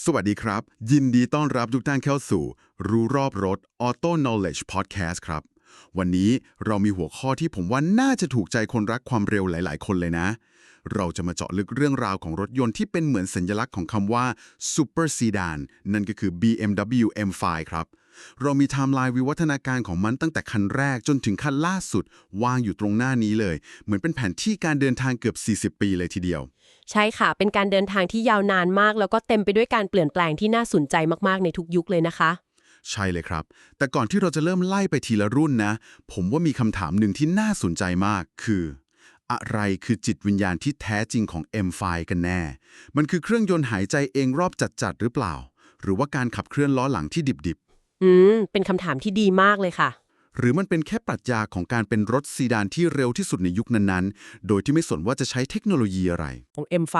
สวัสดีครับ ยินดีต้อนรับทุกท่านเข้าสู่ รู้รอบรถ Auto Knowledge Podcast ครับ วันนี้เรามีหัวข้อที่ผมว่าน่าจะถูกใจคนรักความเร็วหลาย ๆ คนเลยนะ เราจะมาเจาะลึกเรื่องราวของรถยนต์ที่เป็นเหมือนสัญลักษณ์ของคำว่า Super Sedan นั่นก็คือ BMW M5 ครับ เรามีไทม์ไลน์วิวัฒนาการของมันตั้งแต่คันแรกจนถึงคันล่าสุด วางอยู่ตรงหน้านี้เลย เหมือนเป็นแผนที่การเดินทางเกือบ 40 ปีเลยทีเดียว ใช่ค่ะ เป็นการเดินทางที่ยาวนานมาก แล้วก็เต็มไปด้วยการเปลี่ยนแปลงที่น่าสนใจมากๆในทุกยุคเลยนะคะ ใช่เลยครับ แต่ก่อนที่เราจะเริ่มไล่ไปทีละรุ่นนะ ผมว่ามีคำถามหนึ่งที่น่าสนใจมากคืออะไรคือจิตวิญญาณที่แท้จริงของ M5 กันแน่ มันคือเครื่องยนต์หายใจเองรอบจัดๆหรือเปล่า หรือว่าการขับเคลื่อนล้อหลังที่ดิบ อืม เป็นคำถามที่ดีมากเลยค่ะๆหรือมันเป็นแค่ปรัชญาของการเป็นรถซีดานที่เร็วที่สุดในยุคนั้นๆ โดยที่ไม่สนว่าจะใช้เทคโนโลยีอะไร ของ M5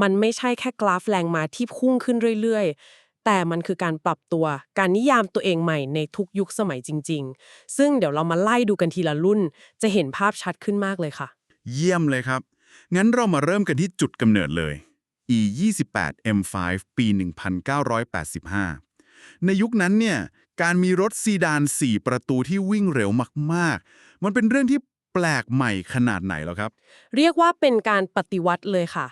มันไม่ใช่แค่กราฟแรงมาที่พุ่งขึ้นเรื่อยๆ แต่มันคือการปรับตัว การนิยามตัวเองใหม่ในทุกยุคสมัยจริง ๆ ซึ่งเดี๋ยวเรามาไล่ดูกันทีละรุ่น จะเห็นภาพชัดขึ้นมากเลยค่ะ เยี่ยมเลยครับ งั้นเรามาเริ่มกันที่จุดกำเนิดเลย E 28 M5 ปี 1985 ในยุคนั้นเนี่ยการมีรถซีดาน 4 ประตูที่วิ่งเร็วมาก ๆ มันเป็นเรื่องที่แปลกใหม่ขนาดไหนแล้วครับ เรียกว่าเป็นการปฏิวัติเลยค่ะ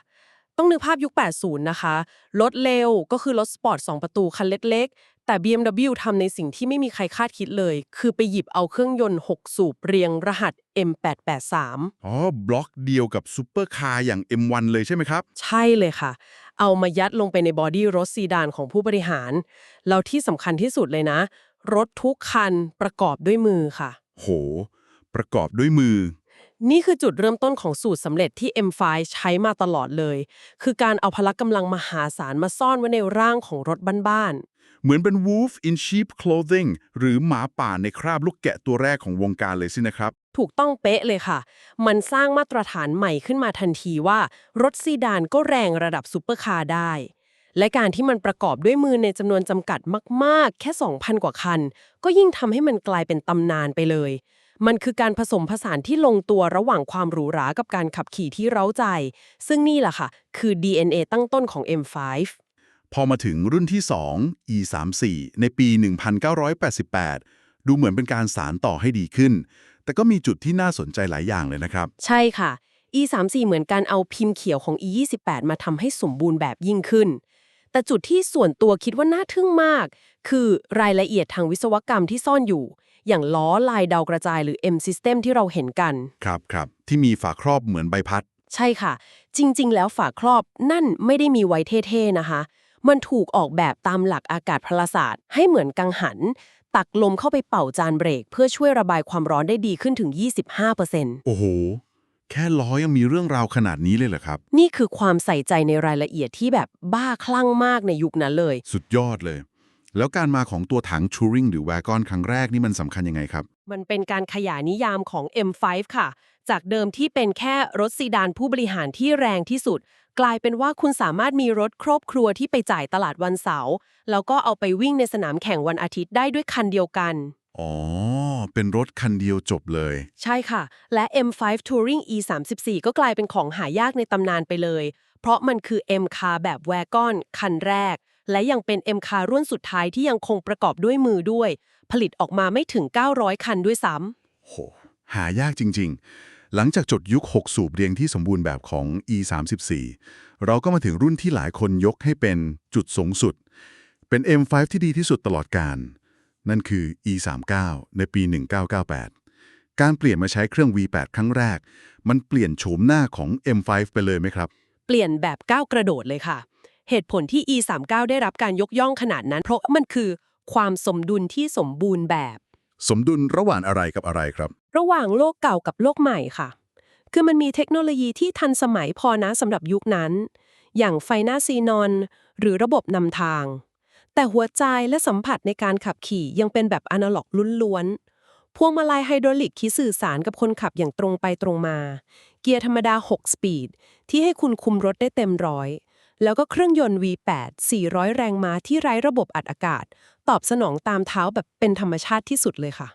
ต้องนึกภาพยุค 80 นะคะ รถเร็วก็คือรถสปอร์ต 2 ประตูคันเล็ก ๆ แต่ BMW ทำในสิ่งที่ไม่มีใครคาดคิดเลย คือไปหยิบเอาเครื่องยนต์ 6 สูบเรียงรหัส M883 อ๋อ บล็อกเดียวกับซูเปอร์คาร์อย่าง M1 เลยใช่ไหมครับ ใช่เลยค่ะ เอามายัดลงไปในบอดี้รถซีดานของผู้บริหารแล้วที่สำคัญที่สุดเลยนะ รถทุกคันประกอบด้วยมือค่ะ โห ประกอบด้วยมือ นี่คือจุดเริ่มต้นของสูตรสำเร็จที่ M5 ใช้มาตลอดเลย คือการเอาพละกำลังมหาศาลมาซ่อนไว้ในร่างของรถบ้าน เหมือนเป็น wolf in sheep clothing หรือหมาป่าในคราบลูกแกะตัวแรกของวงการเลยสินะครับ ถูกต้องเป๊ะเลยค่ะ มันสร้างมาตรฐานใหม่ขึ้นมาทันทีว่า รถซีดานก็แรงระดับซูเปอร์คาร์ได้ และการที่มันประกอบด้วยมือในจำนวนจำกัดมาก ๆ แค่ 2,000 กว่าคัน ก็ยิ่งทำให้มันกลายเป็นตำนานไปเลย มันคือการผสมผสานที่ลงตัวระหว่างความหรูหรากับการขับขี่ที่เร้าใจ ซึ่งนี่แหละค่ะ คือ DNA ตั้งต้นของ M5 พอมาถึงรุ่นที่ 2 E34 ในปี 1988 ดูเหมือนเป็นการสารต่อให้ดีขึ้น แต่ก็มีจุดที่น่าสนใจหลายอย่างเลยนะครับ ใช่ค่ะ E34 เหมือนการเอาพิมพ์เขียวของ E28 มาทำให้สมบูรณ์แบบยิ่งขึ้น แต่จุดที่ส่วนตัวคิดว่าน่าทึ่งมาก คือรายละเอียดทางวิศวกรรมที่ซ่อนอยู่ อย่างล้อลายดาวกระจายหรือ M System ที่เราเห็นกัน ครับครับที่มีฝาครอบเหมือนใบพัด ใช่ค่ะ จริง ๆ แล้วฝาครอบนั่นไม่ได้มีไว้เท่ๆนะคะ มันถูกออกแบบตามหลักอากาศพลศาสตร์ให้เหมือนกังหัน ตักลมเข้าไปเป่าจานเบรก เพื่อช่วยระบายความร้อนได้ดีขึ้นถึง 25%โอ้โห แค่ล้อยังมีเรื่องราวขนาดนี้เลยเหรอครับ นี่คือความใส่ใจในรายละเอียดที่แบบบ้าคลั่งมากในยุคนั้นเลย สุดยอดเลย แล้วการมาของตัวถังชูริงหรือแวกอนครั้งแรกนี่มันสำคัญยังไงครับ มันเป็นการขยายนิยามของ M5 ค่ะ จากเดิมที่เป็นแค่รถซีดานผู้บริหารที่แรงที่สุด กลายเป็นว่าคุณสามารถมีรถครอบครัวที่ไปจ่ายตลาดวันเสาร์แล้วก็เอาไปวิ่งในสนามแข่งวันอาทิตย์ได้ด้วยคันเดียวกัน อ๋อ เป็นรถคันเดียวจบเลย ใช่ค่ะ และ M5 Touring E34 ก็กลายเป็นของหายากในตำนานไปเลย เพราะมันคือ M Car แบบแวกอนคันแรก และยังเป็น M Car รุ่นสุดท้ายที่ยังคงประกอบด้วยมือด้วย ผลิตออกมาไม่ถึง 900 คันด้วยซ้ำโหหายากจริง ๆ หลังจากจดยุค 6 สูบเรียงที่สมบูรณ์แบบของ E34 เราก็มาถึงรุ่นที่หลายคนยกให้เป็นจุดสูงสุด เป็น M5 ที่ดีที่สุดตลอดการ นั่นคือ E39 ในปี 1998 การเปลี่ยนมาใช้เครื่อง V8 ครั้งแรก มันเปลี่ยนโฉมหน้าของ M5 ไปเลยไหมครับ เปลี่ยนแบบก้าวกระโดดเลยค่ะ เหตุผลที่ E39 ได้รับการยกย่องขนาดนั้น เพราะมันคือความสมดุลที่สมบูรณ์แบบ สมดุลระหว่างอะไรกับอะไรครับ ระหว่างโลกเก่ากับโลกใหม่ค่ะ คือมันมีเทคโนโลยีที่ทันสมัยพอนะสำหรับยุคนั้น อย่างไฟหน้าซีนอน หรือระบบนำทาง แต่หัวใจและสัมผัสในการขับขี่ยังเป็นแบบอนาล็อกล้วนๆพวงมาลัยไฮดรอลิกที่สื่อสารกับคนขับอย่างตรงไปตรงมา เกียร์ธรรมดา 6 สปีด ที่ให้คุณคุมรถได้เต็มร้อยแล้วก็เครื่องยนต์ V8 400 แรงม้าที่ไร้ระบบอัดอากาศ ตอบสนองตามเท้าแบบเป็นธรรมชาติที่สุดเลยค่ะ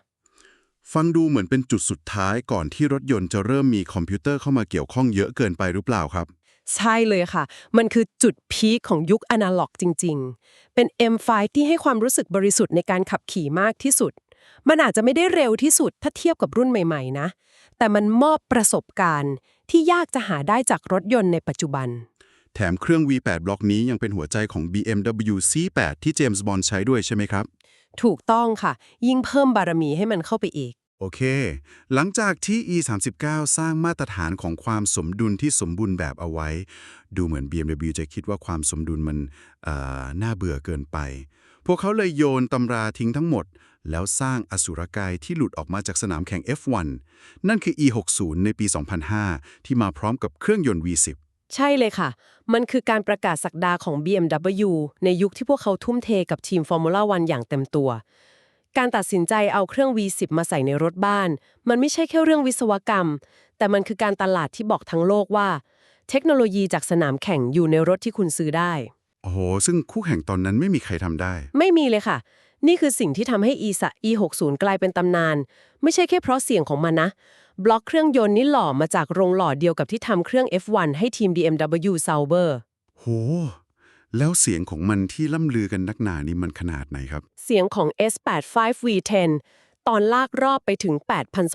ฟังดูเหมือนเป็นจุดสุดท้ายก่อนที่รถยนต์จะเริ่มมีคอมพิวเตอร์เข้ามาเกี่ยวข้องเยอะเกินไปหรือเปล่าครับ ใช่เลยค่ะ มันคือจุดพีคของยุคอนาล็อกจริง ๆ เป็น M5 ที่ให้ความรู้สึกบริสุทธิ์ในการขับขี่มากที่สุด มันอาจจะไม่ได้เร็วที่สุดถ้าเทียบกับรุ่นใหม่ๆนะ แต่มันมอบประสบการณ์ที่ยากจะหาได้จากรถยนต์ในปัจจุบัน แถมเครื่อง V8 บล็อกนี้ยังเป็นหัวใจของ BMW C8 ที่เจมส์บอนด์ใช้ด้วยใช่ไหมครับ ถูกต้องค่ะ ยิ่งเพิ่มบารมีให้มันเข้าไปอีก โอเค หลังจากที่ E39 สร้างมาตรฐานของความสมดุลที่สมบูรณ์แบบเอาไว้ ดูเหมือน BMW จะคิดว่าความสมดุลมันเอ่อน่าเบื่อเกินไป พวกเขาเลยโยนตำราทิ้งทั้งหมด แล้วสร้างอสุรกายที่หลุดออกมาจากสนามแข่ง F1 นั่นคือ E60 ในปี 2005 ที่มาพร้อมกับเครื่องยนต์ V10 ใช่เลยค่ะ มันคือการประกาศสักดาของ BMW ในยุคที่พวกเขาทุ่มเทกับทีม Formula 1อย่างเต็มตัว การตัดสินใจเอาเครื่อง V10 มาใส่ในรถบ้าน มันไม่ใช่แค่เรื่องวิศวกรรม แต่มันคือการตลาดที่บอกทั้งโลกว่า เทคโนโลยีจากสนามแข่งอยู่ในรถที่คุณซื้อได้ โอ้โห ซึ่งคู่แข่งตอนนั้นไม่มีใครทำได้ ไม่มีเลยค่ะ นี่คือสิ่งที่ทำให้ e s a E60 กลายเป็นตำนาน ไม่ใช่แค่เพราะเสียงของมันนะ บล็อกเครื่องยนต์นี่หล่อมาจากโรงหล่อเดียวกับที่ทำเครื่อง F1 ให้ทีม BMW Sauber โห แล้วเสียงของมันที่ล่ำลือกันนักหนานี่มันขนาดไหนครับ เสียงของ S85 V10 ตอนลากรอบไปถึง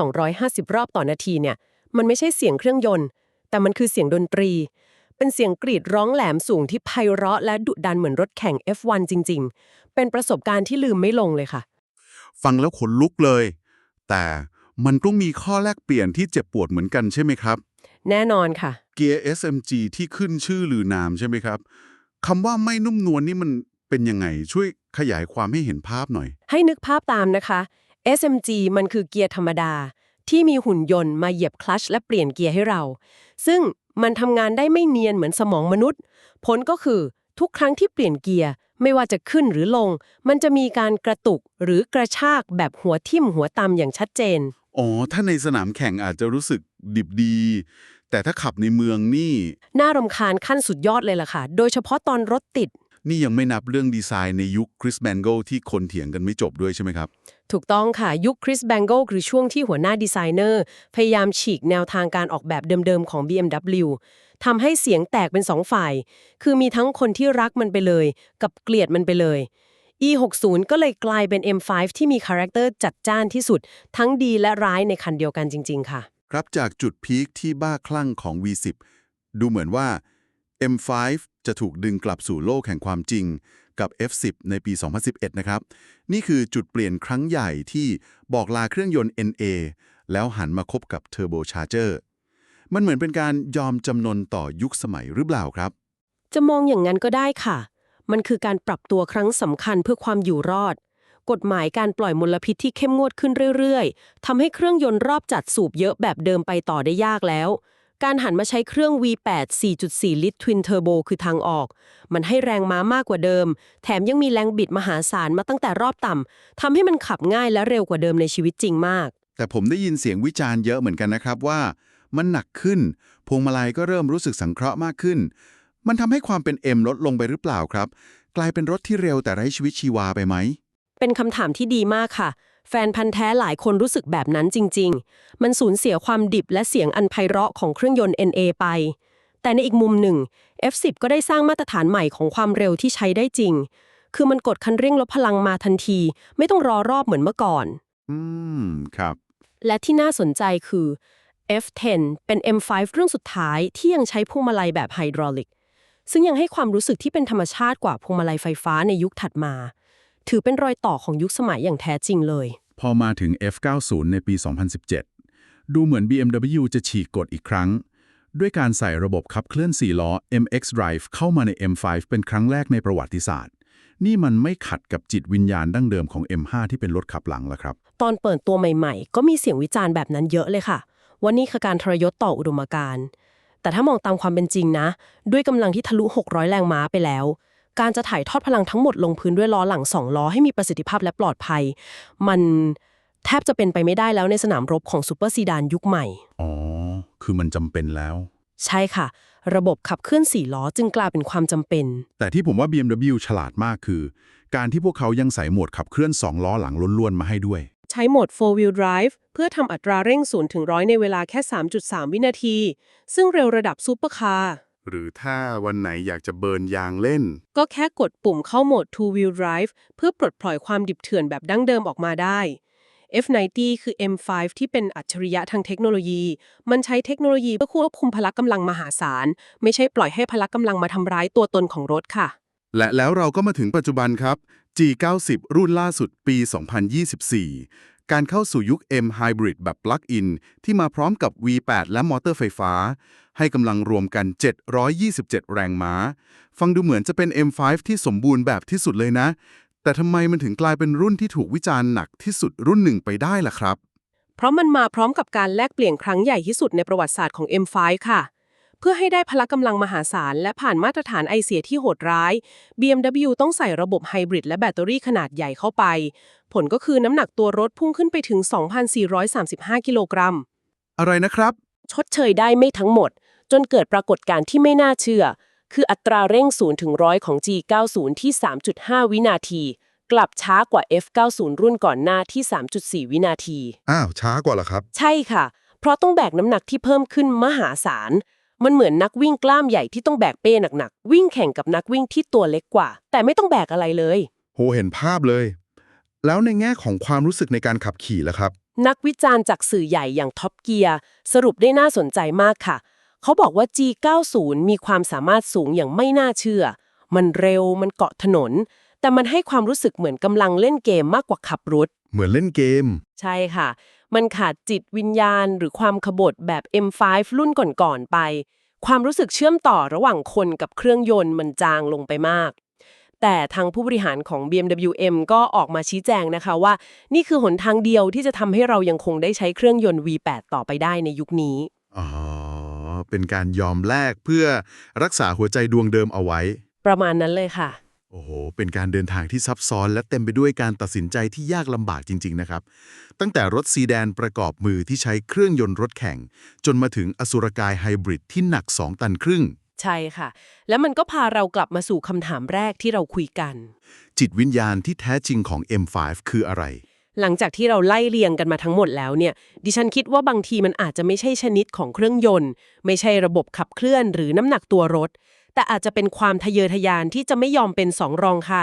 8,250 รอบต่อนาทีเนี่ย มันไม่ใช่เสียงเครื่องยนต์ แต่มันคือเสียงดนตรี เป็นเสียงกรีดร้องแหลมสูงที่ไพเราะและดุดันเหมือนรถแข่ง F1 จริง ๆ เป็นประสบการณ์ที่ลืมไม่ลงเลยค่ะ ฟังแล้วขนลุกเลย แต่ มันต้องมีข้อแลกเปลี่ยนที่เจ็บปวดเหมือนกันใช่ไหมครับ แน่นอนค่ะ เกียร์ SMG ที่ขึ้นชื่อลือนามใช่ไหมครับคำว่าไม่นุ่มนวลนี่มันเป็นยังไงช่วยขยายความให้เห็นภาพหน่อย ให้นึกภาพตามนะคะ SMG มันคือเกียร์ธรรมดา ที่มีหุ่นยนต์มาเหยียบคลัตชและเปลี่ยนเกียร์ให้เรา ซึ่งมันทำงานได้ไม่เนียนเหมือนสมองมนุษย์ ผลก็คือทุกครั้งที่เปลี่ยนเกียร์ ไม่ว่าจะขึ้นหรือลง มันจะมีการกระตุกหรือกระชากแบบหัวทิ่มหัวตำอย่างชัดเจน อ๋อ ถ้าในสนามแข่งอาจจะรู้สึกดิบดี แต่ถ้าขับในเมืองนี่ น่ารำคาญขั้นสุดยอดเลยล่ะค่ะ โดยเฉพาะตอนรถติด นี่ยังไม่นับเรื่องดีไซน์ในยุคคริสแบนโกที่คนเถียงกันไม่จบด้วยใช่ไหมครับ ถูกต้องค่ะ ยุคคริสแบงโกคือช่วงที่หัวหน้าดีไซเนอร์ พยายามฉีกแนวทางการออกแบบเดิมๆของ BMW ทำให้เสียงแตกเป็นสองฝ่าย คือมีทั้งคนที่รักมันไปเลย กับเกลียดมันไปเลย E60 ก็เลยกลายเป็น M5 ที่มีคาแรคเตอร์จัดจ้านที่สุด ทั้งดีและร้ายในคันเดียวกันจริง ๆ ค่ะ ครับจากจุดพีคที่บ้าคลั่งของ V10 ดูเหมือนว่า M5 จะถูกดึงกลับสู่โลกแห่งความจริงกับ F10 ในปี 2011 นะครับ นี่คือจุดเปลี่ยนครั้งใหญ่ที่บอกลาเครื่องยนต์ NA แล้วหันมาคบกับ Turbo Charger มันเหมือนเป็นการยอมจำนนต่อยุคสมัยหรือเปล่าครับ จะมองอย่างนั้นก็ได้ค่ะ มันคือการปรับตัวครั้งสำคัญเพื่อความอยู่รอด กฎหมายการปล่อยมลพิษที่เข้มงวดขึ้นเรื่อยๆทำให้เครื่องยนต์รอบจัดสูบเยอะแบบเดิมไปต่อได้ยากแล้วการหันมาใช้เครื่อง V8 4.4 ลิตร Twin Turbo คือทางออก มันให้แรงม้ามากกว่าเดิม แถมยังมีแรงบิดมหาศาลมาตั้งแต่รอบต่ำ ทำให้มันขับง่ายและเร็วกว่าเดิมในชีวิตจริงมาก แต่ผมได้ยินเสียงวิจารณ์เยอะเหมือนกันนะครับว่า มันหนักขึ้น พวงมาลัยก็เริ่มรู้สึกสังเคราะห์มากขึ้น มันทำให้ความเป็น M ลดลงไปหรือเปล่าครับ กลายเป็นรถที่เร็วแต่ไร้ชีวิตชีวาไปไหม เป็นคำถามที่ดีมากค่ะ แฟนพันธ์แท้หลายคนรู้สึกแบบนั้นจริง ๆ มันสูญเสียความดิบและเสียงอันไพเราะของเครื่องยนต์ NA ไป แต่ในอีกมุมหนึ่ง F10 ก็ได้สร้างมาตรฐานใหม่ของความเร็วที่ใช้ได้จริง คือมันกดคันเร่งลดพลังมาทันที ไม่ต้องรอรอบเหมือนเมื่อก่อน อืม ครับ และที่น่าสนใจคือ F10 เป็น M5 เรื่องสุดท้ายที่ยังใช้พวงมาลัยแบบไฮดรอลิก ซึ่งยังให้ความรู้สึกที่เป็นธรรมชาติกว่าพวงมาลัยไฟฟ้าในยุคถัดมา ถือเป็นรอยต่อของยุคสมัยอย่างแท้จริงเลย พอมาถึง F90 ในปี 2017 ดูเหมือน BMW จะฉีกกฎอีกครั้ง ด้วยการใส่ระบบขับเคลื่อน 4 ล้อ MX Drive เข้ามาใน M5 เป็นครั้งแรกในประวัติศาสตร์ นี่มันไม่ขัดกับจิตวิญญาณดั้งเดิมของ M5 ที่เป็นรถขับหลังแล้วครับ ตอนเปิดตัวใหม่ ๆ ก็มีเสียงวิจารณ์แบบนั้นเยอะเลยค่ะว่านี่คือการทรยศต่ออุดมการณ์ แต่ถ้ามองตามความเป็นจริงนะ ด้วยกำลังที่ทะลุ 600 แรงม้าไปแล้ว การจะถ่ายทอดพลังทั้งหมดลงพื้นด้วยล้อหลัง2ล้อให้มีประสิทธิภาพและปลอดภัย มันแทบจะเป็นไปไม่ได้แล้วในสนามรบของซูเปอร์ซีดานยุคใหม่ อ๋อ คือมันจำเป็นแล้ว ใช่ค่ะ ระบบขับเคลื่อน4ล้อจึงกลายเป็นความจำเป็น แต่ที่ผมว่า BMW ฉลาดมากคือ การที่พวกเขายังใส่โหมดขับเคลื่อน2ล้อหลังล้วนๆมาให้ด้วย ใช้โหมด 4 wheel drive เพื่อทำอัตราเร่ง0ถึง100ในเวลาแค่ 3.3 วินาที ซึ่งเร็วระดับซูเปอร์คาร์ หรือถ้าวันไหนอยากจะเบิร์นยางเล่น ก็แค่กดปุ่มเข้าโหมด Two Wheel Drive เพื่อปลดปล่อยความดิบเถื่อนแบบดั้งเดิมออกมาได้ F90 คือ M5 ที่เป็นอัจฉริยะทางเทคโนโลยี มันใช้เทคโนโลยีเพื่อควบคุมพละกำลังมหาศาล ไม่ใช่ปล่อยให้พละกำลังมาทำร้ายตัวตนของรถค่ะ และแล้วเราก็มาถึงปัจจุบันครับ G90 รุ่นล่าสุดปี 2024 การเข้าสู่ยุค M Hybrid แบบ Plug-in ที่มาพร้อมกับ V8 และมอเตอร์ไฟฟ้า ให้กำลังรวมกัน 727 แรงม้า ฟังดูเหมือนจะเป็น M5 ที่สมบูรณ์แบบที่สุดเลยนะ แต่ทำไมมันถึงกลายเป็นรุ่นที่ถูกวิจารณ์หนักที่สุดรุ่นหนึ่งไปได้ล่ะครับ เพราะมันมาพร้อมกับการแลกเปลี่ยนครั้งใหญ่ที่สุดในประวัติศาสตร์ของ M5 ค่ะ พื่อให้ได้พละกำลังมหาศาล และผ่านมาตรฐานไอเสียที่โหดร้าย BMW ต้องใส่ระบบไฮบริดและแบตเตอรี่ขนาดใหญ่เข้าไป ผลก็คือน้ำหนักตัวรถพุ่งขึ้นไปถึง 2,435 กิโลกรัม อะไรนะครับ ชดเชยได้ไม่ทั้งหมด จนเกิดปรากฏการณ์ที่ไม่น่าเชื่อ คืออัตราเร่ง0ถึง100 ของ G90 ที่ 3.5 วินาที กลับช้ากว่า F90 รุ่นก่อนหน้าที่ 3.4 วินาที อ้าวช้ากว่าเหรอครับ ใช่ค่ะ เพราะต้องแบกน้ำหนักที่เพิ่มขึ้นมหาศาล มันเหมือนนักวิ่งกล้ามใหญ่ที่ต้องแบกเป้หนักๆ วิ่งแข่งกับนักวิ่งที่ตัวเล็กกว่า แต่ไม่ต้องแบกอะไรเลย โหเห็นภาพเลย แล้วในแง่ของความรู้สึกในการขับขี่ล่ะครับ นักวิจารณ์จากสื่อใหญ่อย่างท็อปเกียร์สรุปได้น่าสนใจมากค่ะ เขาบอกว่า G90 มีความสามารถสูงอย่างไม่น่าเชื่อ มันเร็วมันเกาะถนน แต่มันให้ความรู้สึกเหมือนกำลังเล่นเกมมากกว่าขับรถ เหมือนเล่นเกม ใช่ค่ะ มันขาดจิตวิญญาณ หรือความขบถแบบ M5 รุ่นก่อนๆไป ความรู้สึกเชื่อมต่อระหว่างคนกับเครื่องยนต์มันจางลงไปมาก แต่ทางผู้บริหารของ BMW M ก็ออกมาชี้แจงนะคะว่า นี่คือหนทางเดียวที่จะทำให้เรายังคงได้ใช้เครื่องยนต์ V8 ต่อไปได้ในยุคนี้อ๋อเป็นการยอมแลกเพื่อรักษาหัวใจดวงเดิมเอาไว้ ประมาณนั้นเลยค่ะ โอ้โห เป็นการเดินทางที่ซับซ้อน และเต็มไปด้วยการตัดสินใจที่ยากลำบากจริง ๆ นะครับ ตั้งแต่รถซีแดนประกอบมือที่ใช้เครื่องยนต์รถแข่ง จนมาถึงอสุรกายไฮบริดที่หนัก 2 ตันครึ่ง ใช่ค่ะ แล้วมันก็พาเรากลับมาสู่คำถามแรกที่เราคุยกัน จิตวิญญาณที่แท้จริงของ M5 คืออะไร หลังจากที่เราไล่เรียงกันมาทั้งหมดแล้วเนี่ย ดิฉันคิดว่าบางทีมันอาจจะไม่ใช่ชนิดของเครื่องยนต์ ไม่ใช่ระบบขับเคลื่อนหรือน้ำหนักตัวรถ แต่อาจจะเป็นความทะเยอทะยานที่จะไม่ยอมเป็นสองรองใคร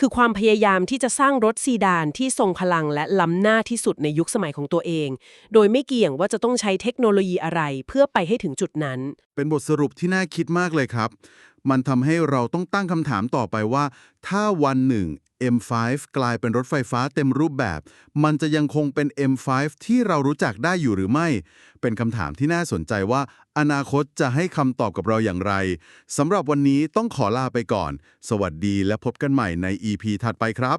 คือความพยายามที่จะสร้างรถซีดานที่ทรงพลังและล้ำหน้าที่สุดในยุคสมัยของตัวเอง โดยไม่เกี่ยงว่าจะต้องใช้เทคโนโลยีอะไรเพื่อไปให้ถึงจุดนั้น เป็นบทสรุปที่น่าคิดมากเลยครับ มันทำให้เราต้องตั้งคำถามต่อไปว่า ถ้าวันหนึ่ง M5 กลายเป็นรถไฟฟ้าเต็มรูปแบบ มันจะยังคงเป็น M5 ที่เรารู้จักได้อยู่หรือไม่ เป็นคำถามที่น่าสนใจว่า อนาคตจะให้คำตอบกับเราอย่างไรสำหรับวันนี้ต้องขอลาไปก่อน สวัสดีและพบกันใหม่ใน EP ถัดไปครับ